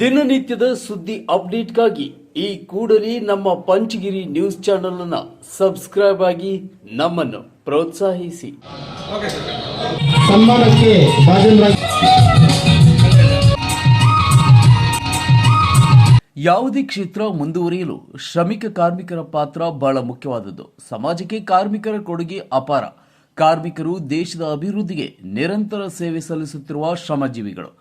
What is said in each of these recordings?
ದಿನನಿತ್ಯದ ಸುದ್ದಿ ಅಪ್ಡೇಟ್ಗಾಗಿ ಈ ಕೂಡಲೇ ನಮ್ಮ ಪಂಚಗಿರಿ ನ್ಯೂಸ್ ಚಾನೆಲ್ ಅನ್ನ ಸಬ್ಸ್ಕ್ರೈಬ್ ಆಗಿ ನಮ್ಮನ್ನು ಪ್ರೋತ್ಸಾಹಿಸಿ. ಸನ್ಮಾನಕ್ಕೆ ಯಾವುದೇ ಕ್ಷೇತ್ರ ಮುಂದುವರಿಯಲು ಶ್ರಮಿಕ ಕಾರ್ಮಿಕರ ಪಾತ್ರ ಬಹಳ ಮುಖ್ಯವಾದದ್ದು. ಸಮಾಜಕ್ಕೆ ಕಾರ್ಮಿಕರ ಕೊಡುಗೆ ಅಪಾರ. ಕಾರ್ಮಿಕರು ದೇಶದ ಅಭಿವೃದ್ಧಿಗೆ ನಿರಂತರ ಸೇವೆ ಸಲ್ಲಿಸುತ್ತಿರುವ ಶ್ರಮಜೀವಿಗಳು.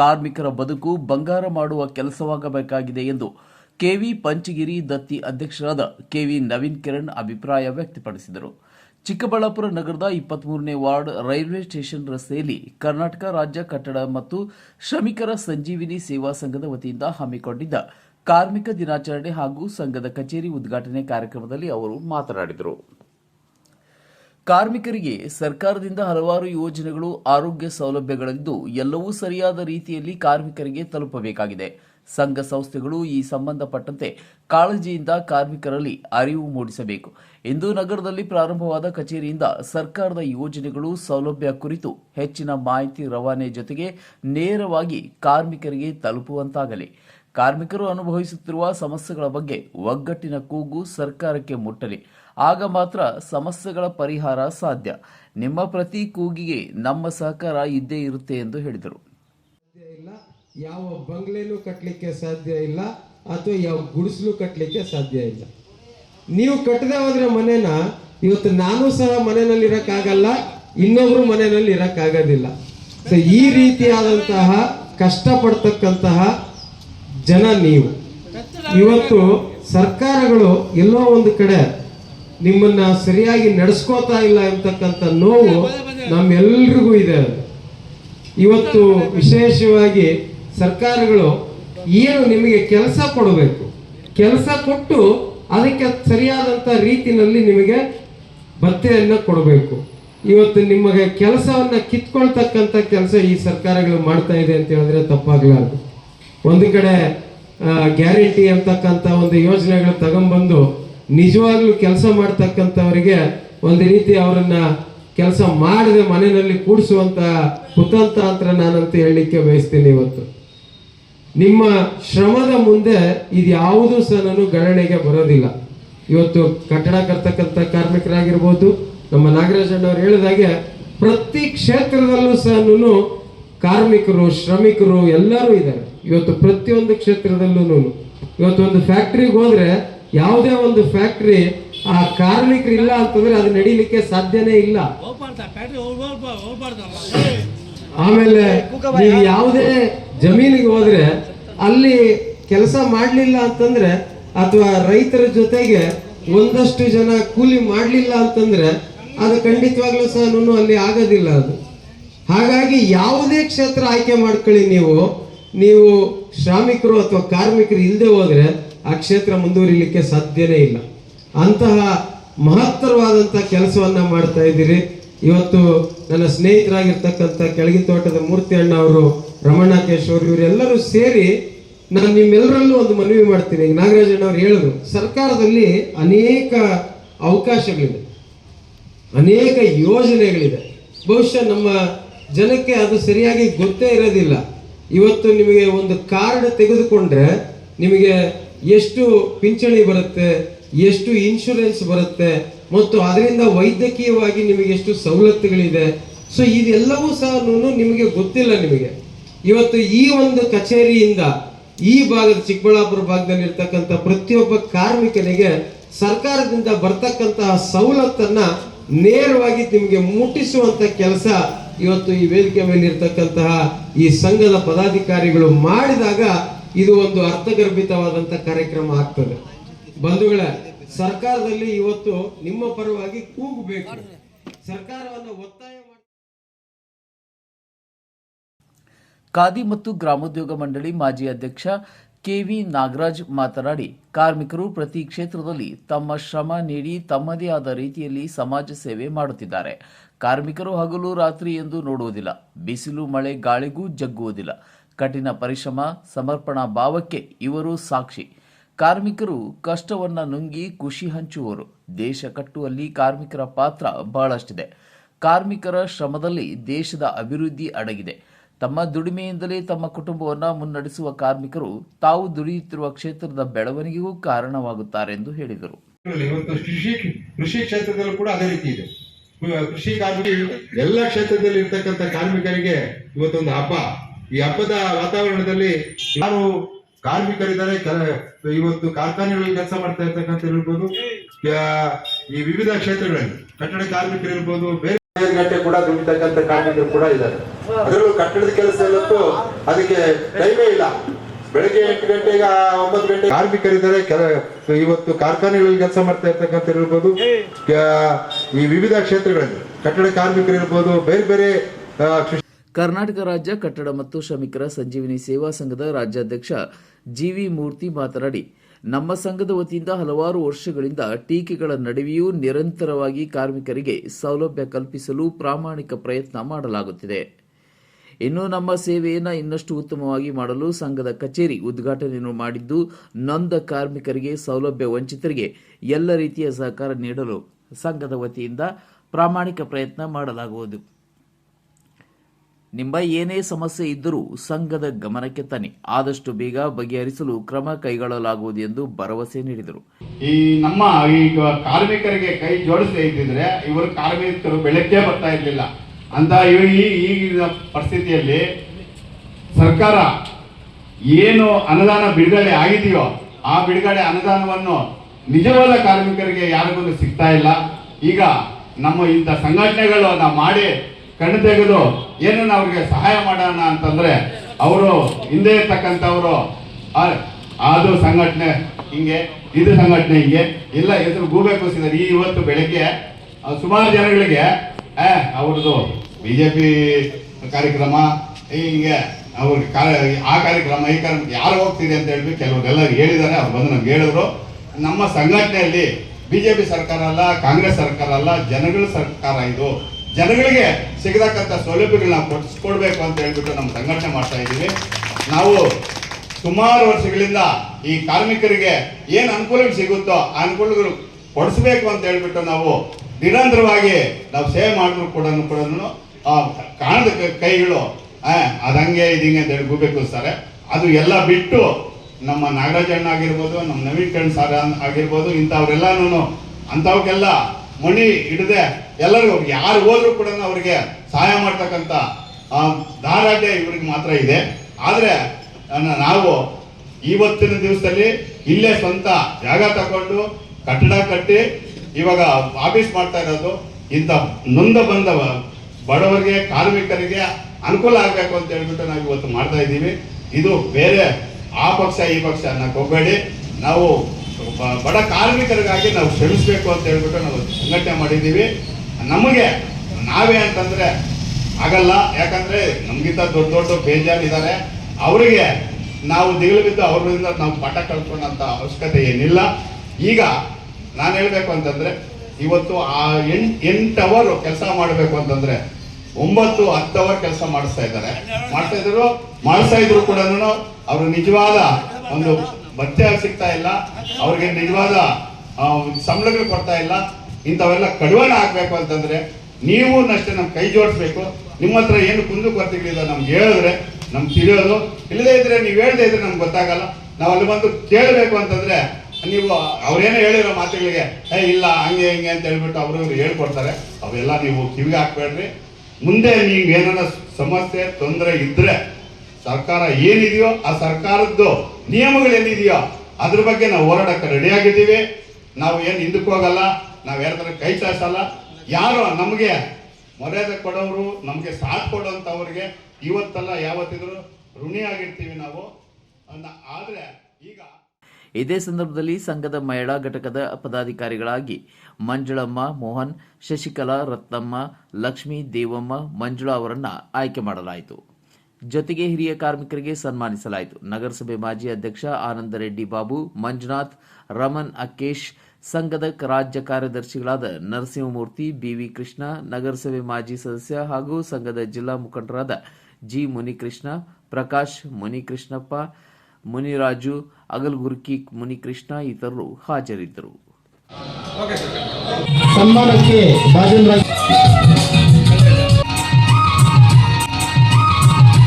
ಕಾರ್ಮಿಕರ ಬದುಕು ಬಂಗಾರ ಮಾಡುವ ಕೆಲಸವಾಗಬೇಕಾಗಿದೆ ಎಂದು ಕೆವಿ ಪಂಚಗಿರಿ ದತ್ತಿ ಅಧ್ಯಕ್ಷರಾದ ಕೆವಿ ನವೀನ್ ಕಿರಣ್ ಅಭಿಪ್ರಾಯ ವ್ಯಕ್ತಪಡಿಸಿದರು. ಚಿಕ್ಕಬಳ್ಳಾಪುರ ನಗರದ ಇಪ್ಪತ್ಮೂರನೇ ವಾರ್ಡ್ ರೈಲ್ವೆ ಸ್ಟೇಷನ್ ರಸ್ತೆಯಲ್ಲಿ ಕರ್ನಾಟಕ ರಾಜ್ಯ ಕಟ್ಟಡ ಮತ್ತು ಶ್ರಮಿಕರ ಸಂಜೀವಿನಿ ಸೇವಾ ಸಂಘದ ವತಿಯಿಂದ ಹಮ್ಮಿಕೊಂಡಿದ್ದ ಕಾರ್ಮಿಕ ದಿನಾಚರಣೆ ಹಾಗೂ ಸಂಘದ ಕಚೇರಿ ಉದ್ಘಾಟನೆ ಕಾರ್ಯಕ್ರಮದಲ್ಲಿ ಅವರು ಮಾತನಾಡಿದರು. ಕಾರ್ಮಿಕರಿಗೆ ಸರ್ಕಾರದಿಂದ ಹಲವಾರು ಯೋಜನೆಗಳು, ಆರೋಗ್ಯ ಸೌಲಭ್ಯಗಳಿದ್ದು ಎಲ್ಲವೂ ಸರಿಯಾದ ರೀತಿಯಲ್ಲಿ ಕಾರ್ಮಿಕರಿಗೆ ತಲುಪಬೇಕಾಗಿದೆ. ಸಂಘ ಸಂಸ್ಥೆಗಳು ಈ ಸಂಬಂಧಪಟ್ಟಂತೆ ಕಾಳಜಿಯಿಂದ ಕಾರ್ಮಿಕರಲ್ಲಿ ಅರಿವು ಮೂಡಿಸಬೇಕು. ಇಂದು ನಗರದಲ್ಲಿ ಪ್ರಾರಂಭವಾದ ಕಚೇರಿಯಿಂದ ಸರ್ಕಾರದ ಯೋಜನೆಗಳು, ಸೌಲಭ್ಯ ಕುರಿತು ಹೆಚ್ಚಿನ ಮಾಹಿತಿ ರವಾನೆ ಜೊತೆಗೆ ನೇರವಾಗಿ ಕಾರ್ಮಿಕರಿಗೆ ತಲುಪುವಂತಾಗಲಿ. ಕಾರ್ಮಿಕರು ಅನುಭವಿಸುತ್ತಿರುವ ಸಮಸ್ಯೆಗಳ ಬಗ್ಗೆ ಒಗ್ಗಟ್ಟಿನ ಕೂಗು ಸರ್ಕಾರಕ್ಕೆ ಮುಟ್ಟಲಿ. ಆಗ ಮಾತ್ರ ಸಮಸ್ಯೆಗಳ ಪರಿಹಾರ ಸಾಧ್ಯ. ನಿಮ್ಮ ಪ್ರತಿ ಕೂಗಿಗೆ ನಮ್ಮ ಸಹಕಾರ ಇದ್ದೇ ಇರುತ್ತೆ ಎಂದು ಹೇಳಿದರು. ಇಲ್ಲ. ಯಾವ ಬಂಗ್ಲೆನೂ ಕಟ್ಟಲಿಕ್ಕೆ ಸಾಧ್ಯ ಇಲ್ಲ. ಅಥವಾ ಯಾವ ಗುಡಿಸಲು ಕಟ್ಟಲಿಕ್ಕೆ ಸಾಧ್ಯ ಇಲ್ಲ. ನೀವು ಕಟ್ಟದೆ ಹೋದ್ರೆ ಮನೇನ, ಇವತ್ತು ನಾನು ಸಹ ಮನೆಯಲ್ಲಿ ಇರಕ್ಕಾಗಲ್ಲ, ಇನ್ನೊಬ್ರು ಮನೆಯಲ್ಲಿ ಇರಕ್ಕಾಗೋದಿಲ್ಲ. ಸೊ ಈ ರೀತಿಯಾದಂತಹ ಕಷ್ಟಪಡ್ತಕ್ಕಂತಹ ಜನ ನೀವು. ಇವತ್ತು ಸರ್ಕಾರಗಳು ಎಲ್ಲೋ ಒಂದು ಕಡೆ ನಿಮ್ಮನ್ನ ಸರಿಯಾಗಿ ನಡೆಸ್ಕೋತಾ ಇಲ್ಲ ಎಂತಕ್ಕಂಥ ನೋವು ನಮ್ಮೆಲ್ರಿಗೂ ಇದೆ ಇವತ್ತು ವಿಶೇಷವಾಗಿ ಸರ್ಕಾರಗಳು ಏನು ನಿಮಗೆ ಕೆಲಸ ಕೊಡಬೇಕು? ಕೆಲಸ ಕೊಟ್ಟು ಅದಕ್ಕೆ ಸರಿಯಾದಂಥ ರೀತಿಯಲ್ಲಿ ನಿಮಗೆ ಭತ್ತೆಯನ್ನು ಕೊಡಬೇಕು. ಇವತ್ತು ನಿಮಗೆ ಕೆಲಸವನ್ನು ಕಿತ್ಕೊಳ್ತಕ್ಕಂಥ ಕೆಲಸ ಈ ಸರ್ಕಾರಗಳು ಮಾಡ್ತಾ ಇದೆ ಅಂತ ಹೇಳಿದ್ರೆ ತಪ್ಪಾಗಲಾರದು. ಒಂದು ಕಡೆ ಗ್ಯಾರಂಟಿ ಅಂತಕ್ಕಂಥ ಒಂದು ಯೋಜನೆಗಳು ತಗೊಂಡ್ಬಂದು ನಿಜವಾಗ್ಲೂ ಕೆಲಸ ಮಾಡ್ತಕ್ಕಂಥವರಿಗೆ ಒಂದು ರೀತಿ ಅವರನ್ನ ಕೆಲಸ ಮಾಡದೆ ಮನೆಯಲ್ಲಿ ಕೂಡಿಸುವಂತ ಅಂತ ನಾನಂತ ಹೇಳಲಿಕ್ಕೆ ಬಯಸ್ತೀನಿ ಇವತ್ತು. ನಿಮ್ಮ ಶ್ರಮದ ಮುಂದೆ ಇದು ಯಾವುದೂ ಸಹ ನಾನು ಗಣನೆಗೆ ಬರೋದಿಲ್ಲ. ಇವತ್ತು ಕಟ್ಟಡ ಕರ್ತಕ್ಕಂಥ ಕಾರ್ಮಿಕರಾಗಿರ್ಬೋದು, ನಮ್ಮ ನಾಗರಾಜಣ್ಣವ್ರು ಹೇಳಿದಾಗೆ ಪ್ರತಿ ಕ್ಷೇತ್ರದಲ್ಲೂ ಸಹ ಕಾರ್ಮಿಕರು, ಶ್ರಮಿಕರು ಎಲ್ಲರೂ ಇದ್ದಾರೆ. ಇವತ್ತು ಪ್ರತಿಯೊಂದು ಕ್ಷೇತ್ರದಲ್ಲೂ ಇವತ್ತು ಒಂದು ಫ್ಯಾಕ್ಟ್ರಿಗೆ ಹೋದ್ರೆ ಯಾವುದೇ ಒಂದು ಫ್ಯಾಕ್ಟ್ರಿ ಆ ಕಾರ್ಮಿಕರು ಇಲ್ಲ ಅಂತಂದ್ರೆ ಅದು ನಡೀಲಿಕ್ಕೆ ಸಾಧ್ಯನೇ ಇಲ್ಲ. ಆಮೇಲೆ ನೀವು ಯಾವುದೇ ಜಮೀನಿಗೆ ಹೋದ್ರೆ ಅಲ್ಲಿ ಕೆಲಸ ಮಾಡಲಿಲ್ಲ ಅಂತಂದ್ರೆ ಅಥವಾ ರೈತರ ಜೊತೆಗೆ ಒಂದಷ್ಟು ಜನ ಕೂಲಿ ಮಾಡಲಿಲ್ಲ ಅಂತಂದ್ರೆ ಅದು ಖಂಡಿತವಾಗ್ಲೂ ಸಹ ಅಲ್ಲಿ ಆಗೋದಿಲ್ಲ ಅದು. ಹಾಗಾಗಿ ಯಾವುದೇ ಕ್ಷೇತ್ರ ಆಯ್ಕೆ ಮಾಡ್ಕೊಳ್ಳಿ ನೀವು. ನೀವು ಶ್ರಾಮಿಕರು ಅಥವಾ ಕಾರ್ಮಿಕರು ಇಲ್ಲದೆ ಹೋದ್ರೆ ಆ ಕ್ಷೇತ್ರ ಮುಂದುವರಿಲಿಕ್ಕೆ ಸಾಧ್ಯನೇ ಇಲ್ಲ. ಅಂತಹ ಮಹತ್ತರವಾದಂಥ ಕೆಲಸವನ್ನ ಮಾಡ್ತಾ ಇದ್ದೀರಿ. ಇವತ್ತು ನನ್ನ ಸ್ನೇಹಿತರಾಗಿರ್ತಕ್ಕಂಥ ಕೆಳಗಿ ತೋಟದ ಮೂರ್ತಿ ಅಣ್ಣ ಅವರು ರಮಣ ಕೇಶವ್ ಇವರೆಲ್ಲರೂ ಸೇರಿ ನಾನು ನಿಮ್ಮೆಲ್ಲರಲ್ಲೂ ಒಂದು ಮನವಿ ಮಾಡ್ತೀನಿ. ನಾಗರಾಜ್ ಅಣ್ಣ ಅವ್ರು ಹೇಳಿದ್ರು, ಸರ್ಕಾರದಲ್ಲಿ ಅನೇಕ ಅವಕಾಶಗಳಿದೆ. ಅನೇಕ ಯೋಜನೆಗಳಿದೆ. ಬಹುಶಃ ನಮ್ಮ ಜನಕ್ಕೆ ಅದು ಸರಿಯಾಗಿ ಗೊತ್ತೇ ಇರೋದಿಲ್ಲ. ಇವತ್ತು ನಿಮಗೆ ಒಂದು ಕಾರ್ಡ್ ತೆಗೆದುಕೊಂಡ್ರೆ ನಿಮಗೆ ಎಷ್ಟು ಪಿಂಚಣಿ ಬರುತ್ತೆ, ಎಷ್ಟು ಇನ್ಶೂರೆನ್ಸ್ ಬರುತ್ತೆ, ಮತ್ತು ಅದರಿಂದ ವೈದ್ಯಕೀಯವಾಗಿ ನಿಮಗೆ ಎಷ್ಟು ಸವಲತ್ತುಗಳಿದೆ. ಸೊ ಇದೆಲ್ಲವೂ ಸಹ ನಿಮಗೆ ಗೊತ್ತಿಲ್ಲ ನಿಮಗೆ. ಇವತ್ತು ಈ ಒಂದು ಕಚೇರಿಯಿಂದ ಈ ಭಾಗದ ಚಿಕ್ಕಬಳ್ಳಾಪುರ ಭಾಗದಲ್ಲಿ ಇರ್ತಕ್ಕಂಥ ಪ್ರತಿಯೊಬ್ಬ ಕಾರ್ಮಿಕನಿಗೆ ಸರ್ಕಾರದಿಂದ ಬರ್ತಕ್ಕಂತಹ ಸವಲತ್ತನ್ನ ನೇರವಾಗಿ ನಿಮಗೆ ಮುಟ್ಟಿಸುವಂತ ಕೆಲಸ ಇವತ್ತು ಈ ವೇದಿಕೆ ಮೇಲೆ ಇರ್ತಕ್ಕಂತಹ ಈ ಸಂಘದ ಪದಾಧಿಕಾರಿಗಳು ಮಾಡಿದಾಗ ಇದು ಒಂದು ಅರ್ಥಗರ್ಭಿತವಾದಂತ ಕಾರ್ಯಕ್ರಮ ಆಗ್ತದೆ. ಬಂಧುಗಳ, ಸರ್ಕಾರದಲ್ಲಿ ಇವತ್ತು ನಿಮ್ಮ ಪರವಾಗಿ ಕೂಗಬೇಕು ಸರ್ಕಾರವನ್ನು ಒತ್ತಾಯ ಖಾದಿ ಮತ್ತು ಗ್ರಾಮೋದ್ಯೋಗ ಮಂಡಳಿ ಮಾಜಿ ಅಧ್ಯಕ್ಷ ಕೆವಿ ನಾಗರಾಜ್ ಮಾತನಾಡಿ, ಕಾರ್ಮಿಕರು ಪ್ರತಿ ಕ್ಷೇತ್ರದಲ್ಲಿ ತಮ್ಮ ಶ್ರಮ ನೀಡಿ ತಮ್ಮದೇ ಆದ ರೀತಿಯಲ್ಲಿ ಸಮಾಜ ಸೇವೆ ಮಾಡುತ್ತಿದ್ದಾರೆ. ಕಾರ್ಮಿಕರು ಹಗಲು ರಾತ್ರಿ ಎಂದು ನೋಡುವುದಿಲ್ಲ. ಬಿಸಿಲು, ಮಳೆ, ಗಾಳಿಗೂ ಜಗ್ಗುವುದಿಲ್ಲ. ಕಠಿಣ ಪರಿಶ್ರಮ, ಸಮರ್ಪಣಾ ಭಾವಕ್ಕೆ ಇವರು ಸಾಕ್ಷಿ. ಕಾರ್ಮಿಕರು ಕಷ್ಟವನ್ನ ನುಂಗಿ ಖುಷಿ ಹಂಚುವವರು. ದೇಶ ಕಟ್ಟುವಲ್ಲಿ ಕಾರ್ಮಿಕರ ಪಾತ್ರ ಬಹಳಷ್ಟಿದೆ. ಕಾರ್ಮಿಕರ ಶ್ರಮದಲ್ಲಿ ದೇಶದ ಅಭಿವೃದ್ಧಿ ಅಡಗಿದೆ. ತಮ್ಮ ದುಡಿಮೆಯಿಂದಲೇ ತಮ್ಮ ಕುಟುಂಬವನ್ನು ಮುನ್ನಡೆಸುವ ಕಾರ್ಮಿಕರು ತಾವು ದುಡಿಯುತ್ತಿರುವ ಕ್ಷೇತ್ರದ ಬೆಳವಣಿಗೆಗೂ ಕಾರಣವಾಗುತ್ತಾರೆ ಎಂದು ಹೇಳಿದರು ಕೃಷಿ ಕ್ಷೇತ್ರದಲ್ಲೂ ಕೂಡ ಅದೇ ರೀತಿ ಇದೆ. ಕೃಷಿ ಕಾರ್ಮಿಕ ಎಲ್ಲ ಕ್ಷೇತ್ರದಲ್ಲಿ ಇರ್ತಕ್ಕಂಥ ಕಾರ್ಮಿಕರಿಗೆ ಇವತ್ತೊಂದು ಹಬ್ಬ. ಈ ಹಬ್ಬದ ವಾತಾವರಣದಲ್ಲಿ ಯಾರು ಕಾರ್ಮಿಕರಿದ್ದಾರೆ ಕೆಲ- ಇವತ್ತು ಕಾರ್ಖಾನೆಗಳಲ್ಲಿ ಕೆಲಸ ಮಾಡ್ತಾ ಇರ್ತಕ್ಕಂಥ ಇರ್ಬೋದು ಈ ವಿವಿಧ ಕ್ಷೇತ್ರಗಳಲ್ಲಿ ಕಟ್ಟಡ ಕಾರ್ಮಿಕರು ಇರ್ಬೋದು ಬೇರೆ ಬೇರೆ ಗಂಟೆ ಕೂಡ ದುಡಿತಕ್ಕಂಥ ಕಾರ್ಮಿಕರು ಕೂಡ ಇದ್ದಾರೆ. ಅದರಲ್ಲೂ ಕಟ್ಟಡದ ಕೆಲಸ ಎಲ್ಲಕ್ಕೂ ಅದಕ್ಕೆ ಟೈಮೇ ಇಲ್ಲ. ಬೆಳಗ್ಗೆ ಎಂಟು ಗಂಟೆಗೆ ಒಂಬತ್ತು ಗಂಟೆ ಕಾರ್ಮಿಕರಿದ್ದಾರೆ ಕೆಲ ಇವತ್ತು ಕಾರ್ಖಾನೆಗಳಲ್ಲಿ ಕೆಲಸ ಮಾಡ್ತಾ ಇರ್ತಕ್ಕಂಥ ಇರ್ಬೋದು ಈ ವಿವಿಧ ಕ್ಷೇತ್ರಗಳಲ್ಲಿ ಕಟ್ಟಡ ಕಾರ್ಮಿಕರು ಇರ್ಬೋದು ಬೇರೆ ಬೇರೆ ಕರ್ನಾಟಕ ರಾಜ್ಯ ಕಟ್ಟಡ ಮತ್ತು ಶ್ರಮಿಕರ ಸಂಜೀವಿನಿ ಸೇವಾ ಸಂಘದ ರಾಜ್ಯಾಧ್ಯಕ್ಷ ಜಿವಿ ಮೂರ್ತಿ ಮಾತನಾಡಿ, ನಮ್ಮ ಸಂಘದ ವತಿಯಿಂದ ಹಲವಾರು ವರ್ಷಗಳಿಂದ ಟೀಕೆಗಳ ನಡುವೆಯೂ ನಿರಂತರವಾಗಿ ಕಾರ್ಮಿಕರಿಗೆ ಸೌಲಭ್ಯ ಕಲ್ಪಿಸಲು ಪ್ರಾಮಾಣಿಕ ಪ್ರಯತ್ನ ಮಾಡಲಾಗುತ್ತಿದೆ. ಇನ್ನು ನಮ್ಮ ಸೇವೆಯನ್ನು ಇನ್ನಷ್ಟು ಉತ್ತಮವಾಗಿ ಮಾಡಲು ಸಂಘದ ಕಚೇರಿ ಉದ್ಘಾಟನೆಯನ್ನು ಮಾಡಿದ್ದು, ನೊಂದ ಕಾರ್ಮಿಕರಿಗೆ ಸೌಲಭ್ಯ ವಂಚಿತರಿಗೆ ಎಲ್ಲ ರೀತಿಯ ಸಹಕಾರ ನೀಡಲು ಸಂಘದ ವತಿಯಿಂದ ಪ್ರಾಮಾಣಿಕ ಪ್ರಯತ್ನ ಮಾಡಲಾಗುವುದು. ನಿಮ್ಮ ಏನೇ ಸಮಸ್ಯೆ ಇದ್ದರೂ ಸಂಘದ ಗಮನಕ್ಕೆ ತನ್ನಿ. ಆದಷ್ಟು ಬೇಗ ಬಗೆಹರಿಸಲು ಕ್ರಮ ಕೈಗೊಳ್ಳಲಾಗುವುದು ಎಂದು ಭರವಸೆ ನೀಡಿದರು. ಈ ನಮ್ಮ ಈಗ ಕಾರ್ಮಿಕರಿಗೆ ಕೈ ಜೋಡಿಸದೇ ಇದ್ದಿದ್ರೆ ಇವರು ಕಾರ್ಮಿಕರು ಬೆಳಗ್ಗೆ ಬರ್ತಾ ಇರಲಿಲ್ಲ. ಅಂತ ಈಗಿನ ಪರಿಸ್ಥಿತಿಯಲ್ಲಿ ಸರ್ಕಾರ ಏನು ಅನುದಾನ ಬಿಡುಗಡೆ ಆಗಿದೆಯೋ ಆ ಬಿಡುಗಡೆ ಅನುದಾನವನ್ನು ನಿಜವಾದ ಕಾರ್ಮಿಕರಿಗೆ ಯಾರಿಗೂ ಸಿಗ್ತಾ ಇಲ್ಲ. ಈಗ ನಮ್ಮ ಇಂಥ ಸಂಘಟನೆಗಳು ಮಾಡಿ ಕಣ್ಣು ತೆಗೆದು ಏನನ್ನ ಅವ್ರಿಗೆ ಸಹಾಯ ಮಾಡೋಣ ಅಂತಂದ್ರೆ ಅವರು ಹಿಂದೆ ಇರ್ತಕ್ಕಂಥವ್ರು ಅದು ಸಂಘಟನೆ ಹಿಂಗೆ ಇದು ಸಂಘಟನೆ ಹಿಂಗೆ ಎಲ್ಲ ಹೆಸರು ಗೂಬೆ ಕೂಸಿದ್ದಾರೆ ಈ ಇವತ್ತು ಬೆಳಗ್ಗೆ ಸುಮಾರು ಜನಗಳಿಗೆ ಅವ್ರದ್ದು ಬಿಜೆಪಿ ಕಾರ್ಯಕ್ರಮ ಹಿಂಗೆ ಅವ್ರಿಗೆ ಆ ಕಾರ್ಯಕ್ರಮ, ಈ ಕಾರ್ಯಕ್ರಮ ಯಾರು ಹೋಗ್ತಿದೆ ಅಂತ ಹೇಳಿ ಕೆಲವರೆಲ್ಲ ಹೇಳಿದ್ದಾರೆ. ಅವ್ರು ಬಂದು ನಮ್ಗೆ ಹೇಳಿದ್ರು. ನಮ್ಮ ಸಂಘಟನೆಯಲ್ಲಿ ಬಿಜೆಪಿ ಸರ್ಕಾರ ಅಲ್ಲ, ಕಾಂಗ್ರೆಸ್ ಸರ್ಕಾರ ಅಲ್ಲ, ಜನಗಳ ಸರ್ಕಾರ ಇದು. ಜನಗಳಿಗೆ ಸಿಗತಕ್ಕಂಥ ಸೌಲಭ್ಯಗಳನ್ನ ಕೊಡಿಸ್ಕೊಡ್ಬೇಕು ಅಂತ ಹೇಳ್ಬಿಟ್ಟು ನಮ್ಮ ಸಂಘಟನೆ ಮಾಡ್ತಾ ಇದ್ದೀವಿ. ನಾವು ಸುಮಾರು ವರ್ಷಗಳಿಂದ ಈ ಕಾರ್ಮಿಕರಿಗೆ ಏನು ಅನುಕೂಲಗಳು ಸಿಗುತ್ತೋ ಆ ಅನುಕೂಲಗಳು ಕೊಡಿಸ್ಬೇಕು ಅಂತ ಹೇಳ್ಬಿಟ್ಟು ನಾವು ನಿರಂತರವಾಗಿ ನಾವು ಸೇವೆ ಮಾಡಿದ್ರು ಕೂಡ ಕೂಡ ಕಾಣದ ಕೈಗಳು ಅದಂಗೆ ಇದಿಂಗೆ ಅಂತ ಹೇಳಿ ಸರ್ ಅದು ಎಲ್ಲ ಬಿಟ್ಟು ನಮ್ಮ ನಾಗರಾಜಣ್ಣ ಆಗಿರ್ಬೋದು ನಮ್ಮ ನವೀನ್ ಕಣ್ ಸರ್ ಆಗಿರ್ಬೋದು ಇಂಥವ್ರೆಲ್ಲಾನು ಅಂಥವಕ್ಕೆಲ್ಲ ಮಣಿ ಹಿಡದೆ. ಎಲ್ಲರಿಗೂ ಯಾರು ಹೋದ್ರು ಕೂಡ ಅವರಿಗೆ ಸಹಾಯ ಮಾಡ್ತಕ್ಕಂಥ ದಾರಾಢ್ಯ ಇವ್ರಿಗೆ ಮಾತ್ರ ಇದೆ. ಆದರೆ ನಾವು ಇವತ್ತಿನ ದಿವಸದಲ್ಲಿ ಇಲ್ಲೇ ಸ್ವಂತ ಜಾಗ ತಗೊಂಡು ಕಟ್ಟಡ ಕಟ್ಟಿ ಇವಾಗ ಆಫೀಸ್ ಮಾಡ್ತಾ ಇರೋದು, ಇಂಥ ನೊಂದ ಬಂದ ಬಡವರಿಗೆ, ಕಾರ್ಮಿಕರಿಗೆ ಅನುಕೂಲ ಆಗಬೇಕು ಅಂತ ಹೇಳ್ಬಿಟ್ಟು ನಾವು ಇವತ್ತು ಮಾಡ್ತಾ ಇದ್ದೀವಿ. ಇದು ಬೇರೆ ಆ ಪಕ್ಷ, ಈ ಪಕ್ಷ ಅನ್ನಕ್ಕೆ ಹೋಗಬೇಡಿ. ನಾವು ಬಡ ಕಾರ್ಮಿಕರಿಗಾಗಿ ನಾವು ಶ್ರಮಿಸಬೇಕು ಅಂತ ಹೇಳ್ಬಿಟ್ಟು ನಾವು ಸಂಘಟನೆ ಮಾಡಿದ್ದೀವಿ. ನಮಗೆ ನಾವೇ ಅಂತಂದ್ರೆ ಆಗಲ್ಲ. ಯಾಕಂದ್ರೆ ನಮಗಿಂತ ದೊಡ್ಡ ದೊಡ್ಡ ಬೇಜಾನ್ ಇದ್ದಾರೆ ಅವರಿಗೆ ನಾವು ದಿಗಿಲು ಬಿದ್ದು ಅವರಿಂದ ನಾವು ಪಾಠ ಕಳ್ಕೊಳ್ಳೋಂಥ ಅವಶ್ಯಕತೆ ಏನಿಲ್ಲ. ಈಗ ನಾನು ಹೇಳಬೇಕು ಅಂತಂದ್ರೆ ಇವತ್ತು ಆ ಎಂಟು ಎಂಟು ಅವರು ಕೆಲಸ ಮಾಡಬೇಕು ಅಂತಂದ್ರೆ ಒಂಬತ್ತು, ಹತ್ತು ಅವರ್ ಕೆಲಸ ಮಾಡಿಸ್ತಾ ಇದ್ದಾರೆ. ಮಾಡ್ತಾ ಇದ್ರು, ಮಾಡಿಸ್ತಾ ಇದ್ರು ಕೂಡ ಅವರು ನಿಜವಾದ ಒಂದು ಭತ್ಯೆ ಸಿಗ್ತಾ ಇಲ್ಲ. ಅವ್ರಿಗೆ ನಿಜವಾದ ಸಂಬಳಗಳು ಕೊಡ್ತಾ ಇಲ್ಲ. ಇಂಥವೆಲ್ಲ ಕಡಿವಾಣ ಆಗ್ಬೇಕು ಅಂತಂದ್ರೆ ನೀವು ಅಷ್ಟೇ ನಮ್ಮ ಕೈ ಜೋಡಿಸ್ಬೇಕು. ನಿಮ್ಮ ಹತ್ರ ಏನು ಕುಂದು ಕೊರತೆಗಳಿದೆ ನಮ್ಗೆ ಹೇಳಿದ್ರೆ, ನಮ್ಗೆ ತಿಳಿಯೋದು. ಇಲ್ಲದೇ ಇದ್ರೆ ನೀವು ಹೇಳದೇ ಇದ್ರೆ ನಮ್ಗೆ ಗೊತ್ತಾಗಲ್ಲ. ನಾವು ಅಲ್ಲಿ ಬಂದು ಕೇಳಬೇಕು ಅಂತಂದ್ರೆ ನೀವು, ಅವ್ರೇನೋ ಹೇಳಿರೋ ಮಾತುಗಳಿಗೆ, ಏ, ಇಲ್ಲ, ಹಂಗೆ, ಹಿಂಗೆ ಅಂತ ಹೇಳ್ಬಿಟ್ಟು ಅವರು ಇವ್ರು ಹೇಳ್ಕೊಡ್ತಾರೆ. ಅವೆಲ್ಲ ನೀವು ಕಿವಿಗೆ ಹಾಕ್ಬೇಡ್ರಿ. ಮುಂದೆ ನೀವು ಏನಾರ ಸಮಸ್ಯೆ, ತೊಂದರೆ ಇದ್ರೆ ಸರ್ಕಾರ ಏನಿದೆಯೋ ಆ ಸರ್ಕಾರದ್ದು ನಿಯಮಗಳೇನಿದೆಯೋ ಅದ್ರ ಬಗ್ಗೆ ನಾವು ಹೋರಾಟಕ್ಕೆ ರೆಡಿ ಆಗಿದ್ದೀವಿ. ನಾವು ಏನು ಹಿಂದಕ್ಕೆ ಹೋಗಲ್ಲ ನಾವು ಯಾರ ಕೈ ಚಾಚಲ್ಲ. ಯಾರು ನಮಗೆ ಮರ್ಯಾದೆ ಕೊಡೋರು ನಮಗೆ ಸಾಥ್ ಕೊಡೋಂಥವ್ರಿಗೆ ಇವತ್ತಲ್ಲ ಯಾವತ್ತಿದ್ರು ಋಣಿಯಾಗಿರ್ತೀವಿ ನಾವು. ಆದ್ರೆ ಈಗ ಇದೇ ಸಂದರ್ಭದಲ್ಲಿ ಸಂಘದ ಮಹಿಳಾ ಘಟಕದ ಪದಾಧಿಕಾರಿಗಳಾಗಿ ಮಂಜುಳಮ್ಮ ಮೋಹನ್, ಶಶಿಕಲಾ ರತ್ನಮ್ಮ, ಲಕ್ಷ್ಮೀ ದೇವಮ್ಮ, ಮಂಜುಳಾ ಅವರನ್ನು ಆಯ್ಕೆ ಮಾಡಲಾಯಿತು. ಜೊತೆಗೆ ಹಿರಿಯ ಕಾರ್ಮಿಕರಿಗೆ ಸನ್ಮಾನಿಸಲಾಯಿತು. ನಗರಸಭೆ ಮಾಜಿ ಅಧ್ಯಕ್ಷ ಆನಂದ ರೆಡ್ಡಿ ಬಾಬು, ಮಂಜುನಾಥ್, ರಮನ್ ಅಕೇಶ್, ಸಂಘದ ರಾಜ್ಯ ಕಾರ್ಯದರ್ಶಿಗಳಾದ ನರಸಿಂಹಮೂರ್ತಿ, ಬಿವಿ ಕೃಷ್ಣ, ನಗರಸಭೆ ಮಾಜಿ ಸದಸ್ಯ ಹಾಗೂ ಸಂಘದ ಜಿಲ್ಲಾ ಮುಖಂಡರಾದ ಜಿ ಮುನಿಕೃಷ್ಣ, ಪ್ರಕಾಶ್ ಮುನಿಕೃಷ್ಣಪ್ಪ, ಮುನಿರಾಜು, ಅಗಲ್ಗುರ್ಕಿ ಮುನಿಕೃಷ್ಣ ಇತರರು ಹಾಜರಿದ್ದರು.